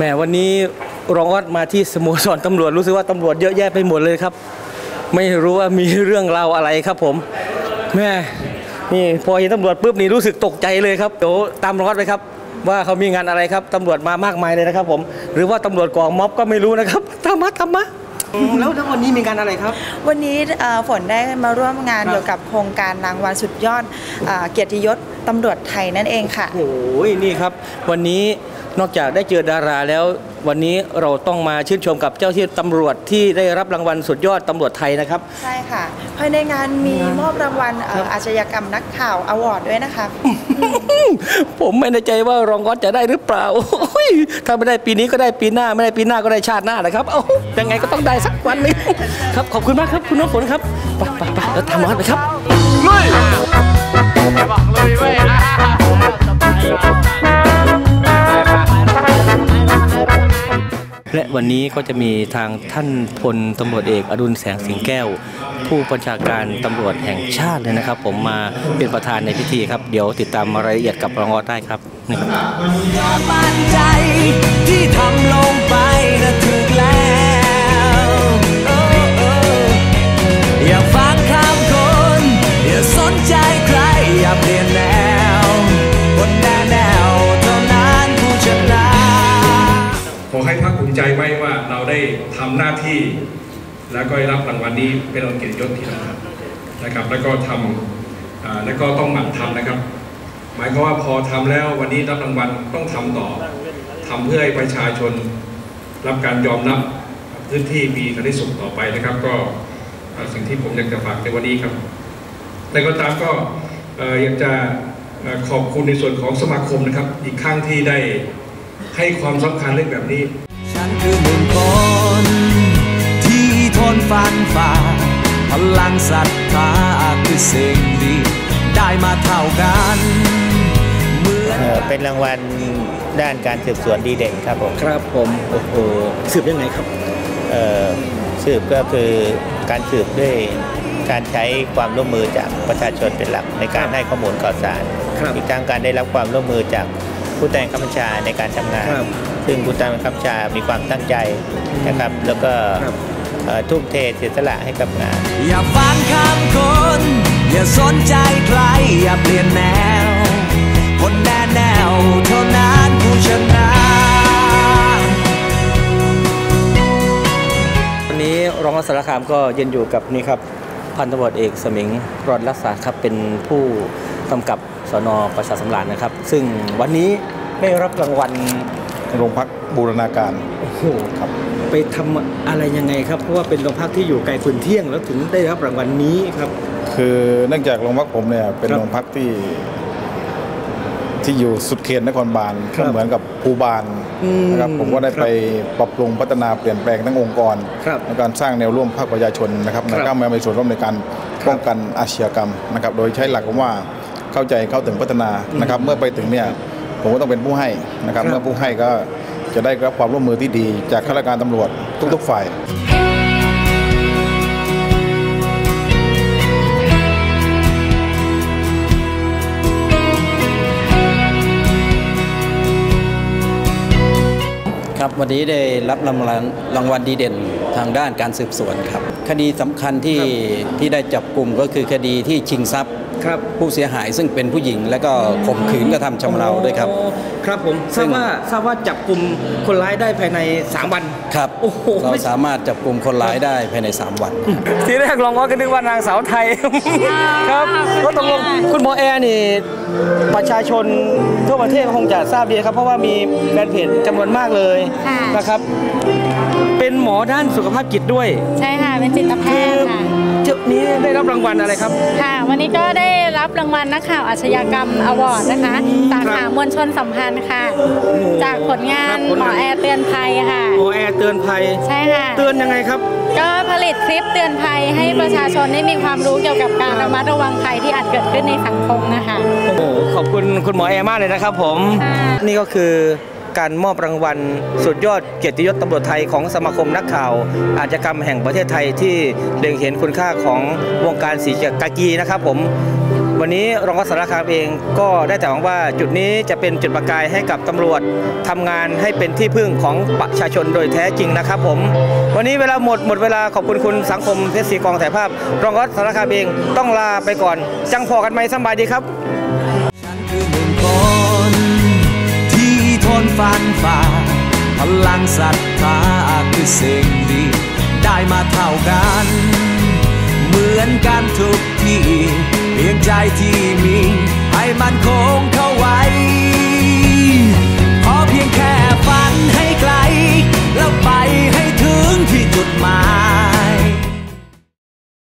นี้รองออดมาที่สโมสรตำรวจรู้สึกว่าตำรวจเยอะแยะไปหมดเลยครับ ไม่รู้ว่ามีเรื่องราวอะไรครับผมแม่นี่พอเห็นตำรวจปุ๊บนี่รู้สึกตกใจเลยครับเดี๋ยวตามรองออดไปครับ ว่าเขามีงานอะไรครับตำรวจมามากมายเลยนะครับ ผม หรือว่าตำรวจกองม็อบก็ไม่รู้นะครับตามมาตามมาอืมแล้วแล้ววันนี้มีงานอะไรครับ วันนี้เอ่อฝนได้มาร่วมงานครับเกี่ยวกับโครงการรางวัลสุดยอดเอ่อเกียรติยศตำรวจไทยนั่นเองค่ะโอ้ยนี่ครับ วันนี้ นอกจากได้เจอดาราแล้ว วันนี้เราต้องมาชื่นชมกับเจ้าที่ตำรวจที่ได้รับรางวัลสุดยอดตำรวจไทยนะครับ ใช่ค่ะ ภายในงานมีมอบรางวัลเอ่ออาชญากรรมนักข่าวอวอร์ดด้วยนะคะ ผมไม่แน่ใจว่ารองก๊อตจะได้หรือเปล่าโอ้ยถ้าไม่ได้ปีนี้ก็ได้ปีหน้า ไม่ได้ปีหน้าก็ได้ชาติหน้านะครับเอ้ายังไงก็ต้องได้สักวันหนึงครับขอบคุณมากครับคุณน้ำฝนครับไปไปไปแล้วทำร้อนไปครับบอกเลยเว้ย และวันนี้ก็จะมีทางท่านพลตำรวจเอกอดุลแสงสิงแก้ว ผู้บัญชาการตำรวจแห่งชาติเลยนะครับ ผมมาเป็นประธานในพิธีครับ เดี๋ยวติดตามรายละเอียดกับรองออได้ครับนี่ครับ ว่าเราได้ทำหน้าที่ แล้วก็ได้รับรางวัลนี้เป็นรางวัลเกียรติยศที่สำคัญนะครับ แล้วก็ทำอ่าแล้วก็ต้องหมั่นทำนะครับ หมายความว่าพอทำแล้ววันนี้รับรางวัลต้องทำต่อทำเพื่อให้ประชาชนรับการยอมรับพื้นที่มีการได้สุขต่อไปนะครับ ก็สิ่งที่ผมอยากจะฝากในวันนี้ครับแต่ก็ตามก็อยากจะขอบคุณในส่วนของสมาคมนะครับ อีกครั้งที่ได้ให้ความสำคัญเรื่องแบบนี้ ฉันคือหนึ่งคน ที่ทนฟันฝ่า พลังศรัทธาคือสิ่งดี ได้มาเท่ากันเหมือนเอ่อเป็นรางวัลด้านการสืบสวนดีเด่นครับผมครับผมโอ้โหสืบยังไงครับเอ่อสืบก็คือการสืบด้วยการใช้ความร่วมมือจากประชาชนเป็นหลักในการให้ข้อมูลข่าวสารครับอีกทั้งการได้รับความร่วมมือจากผู้แต่งคำบัญชาในการทำงานครับ ซึ่งผู้แต่งคำบัญชามีความตั้งใจนะครับ แล้วก็ทุ่มเทเสียสละให้กับงาน อย่าฟังคำคน อย่าสนใจใคร อย่าเปลี่ยนแนว คนแน่แนวเท่านั้นผู้ชนะวันนี้รองอัสารคามก็ยืนอยู่กับนี่ครับพันตำรวจเอกสมิงรอดรักษาครับเป็นผู้กำกับสนประชาสำราญนะครับ ซึ่งวันนี้ได้รับรางวัล โรงพักบูรณาการโอ้โหครับไปทำอะไรยังไงครับ เพราะว่าเป็นโรงพักที่อยู่ไกลคุณเที่ยงแล้วถึงได้รับรางวัลนี้ครับ คือเนื่องจากโรงพักผมเนี่ยเป็นครับโรงพักที่ ที่อยู่สุดเขตนครบาลครัก็บเหมือนกับภูบาลอืมนะครับผมก็ได้ครับไปปรับปรุงพัฒนาเปลี่ยนแปลงทั้งองค์กรครับในการสร้างแนวร่วมภาคประชาชนนะครับครับแล้วก็มามีส่วนร่วมในการป้องกันอาชญากรรมนะครับ โดยใช้หลักว่าเข้าใจเข้าถึงพัฒนานะครับ เมื่อไปถึงเนี่ย ผมก็ต้องเป็นผู้ให้นะครับครับเมื่อผู้ให้ก็จะได้รับความร่วมมือที่ดีจากข้าราชการตำรวจทุกๆฝ่ายครับวันนี้ได้รับรางวัลรางวัลดีเด่นทางด้านการสืบสวนครับ คดีสำคัญที่ที่ได้จับกลุ่มก็คือคดีที่ชิงทรัพย์ครับผู้เสียหายซึ่งเป็นผู้หญิง และก็ข่มขืนกระทำชำเราด้วยครับโอ้ครับผมทซึ่ราบงว่าทราบว่าจับกลุ่มคนร้ายได้ภายใน 3 วันครับโอ้โหเราไม่สามารถจับกลุ่มคนร้ายได้ภายใน 3 วันทีแรกลองว่าก็นึกว่านางสาวไทยครับก็ตกลงคุณหมอแอร์นี่ประชาชนทั่วประเทศคงจะทราบดีครับ เพราะว่ามีแฟนเพจจำนวนมากเลยค่ะนะครับ เป็นหมอด้านสุขภาพจิตด้วย ใช่ค่ะ เป็นจิตแพคือทย์ค่ะจุดนี้ได้รับรางวัลอะไรครับ ค่ะ วันนี้ก็ได้รับรางวัลนักข่าวอาชญากรรมอวอร์ดนะคะ สาขามวลชนสัมพันธ์ค่ะ จากผลงาครันบผลหมงานอแอร์เตือนภัยค่ะหมอแอร์เตือนภัย ใช่ค่ะ เตือนยังไงครับ ก็ผลิตคลิปเตือนภัยให้ประชาชนได้มีความรู้เกี่ยวกับการระมัดระวังภัยที่อาจเกิดขึ้นในสังคมนะคะ โอ้โห ขอบคุณคุณหมอแอร์มากเลยนะครับผมค่ะนี่ก็คือ การมอบรางวัล สุดยอดเกียรติยศตำรวจไทยของสมาคมนักข่าว อาชญากรรมแห่งประเทศไทยที่เล็งเห็นคุณค่าของวงการสีกากีนะครับผมวันนี้รองรัฐสารคามเองก็ได้แต่หวังว่าจุดนี้จะเป็นจุดประกายให้กับตำรวจทำงานให้เป็นที่พึ่งของประชาชนโดยแท้จริงนะครับผม วันนี้เวลาหมดหมดเวลาขอบคุณคุณสังคมเพชรศรีกองถ่ายภาพ รองรัฐสารคามเองต้องลาไปก่อน จังพอกันไหมสบายดีครับ คนฟันฝ่า พลังศรัทธาคือสิ่งดี ได้มาเท่ากัน เหมือนกันทุกที่เพียงใจที่มี ให้มันคง